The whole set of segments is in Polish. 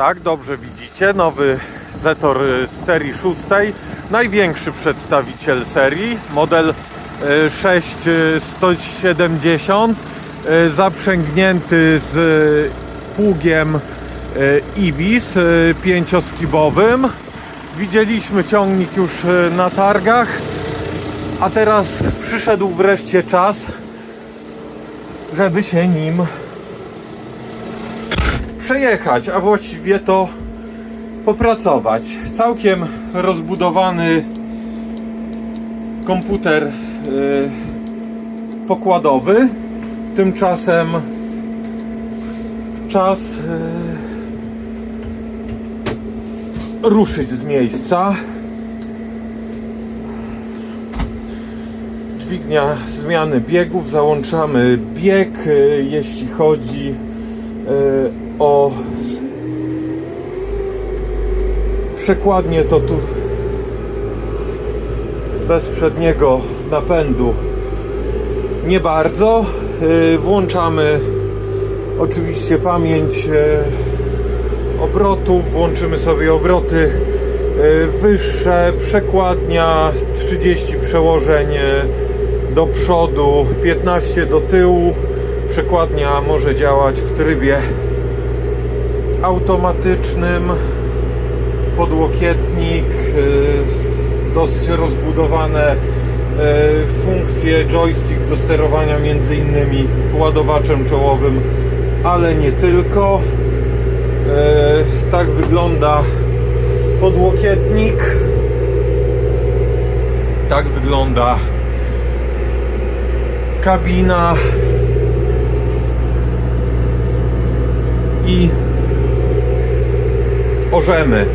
Tak, dobrze widzicie, nowy Zetor y, z serii szóstej, największy przedstawiciel serii, model y, 6170, y, zaprzęgnięty z y, pługiem y, Ibis y, pięcioskibowym. Widzieliśmy ciągnik już y, na targach, a teraz przyszedł wreszcie czas, żeby się nim przejechać, a właściwie to popracować. Całkiem rozbudowany komputer y, pokładowy. Tymczasem czas y, ruszyć z miejsca. Dźwignia zmiany biegów, załączamy bieg, y, jeśli chodzi o s- przekładnie to tu bez przedniego napędu nie bardzo. Y, Włączamy oczywiście pamięć y, obrotów, włączymy sobie obroty wyższe, przekładnia 30 przełożeń do przodu, 15 do tyłu. Przekładnia może działać w trybie automatycznym, podłokietnik, y, dosyć rozbudowane y, funkcje, joystick do sterowania między innymi ładowaczem czołowym, ale nie tylko. Y, Tak wygląda podłokietnik. Tak wygląda kabina orzemy.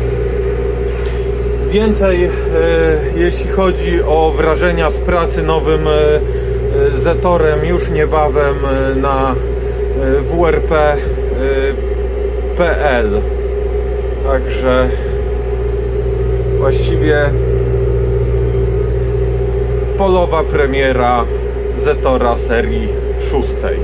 Więcej, e, jeśli chodzi o wrażenia z pracy nowym e, e, Zetorem, już niebawem na wrp.pl. Także właściwie polowa premiera Zetora serii szóstej.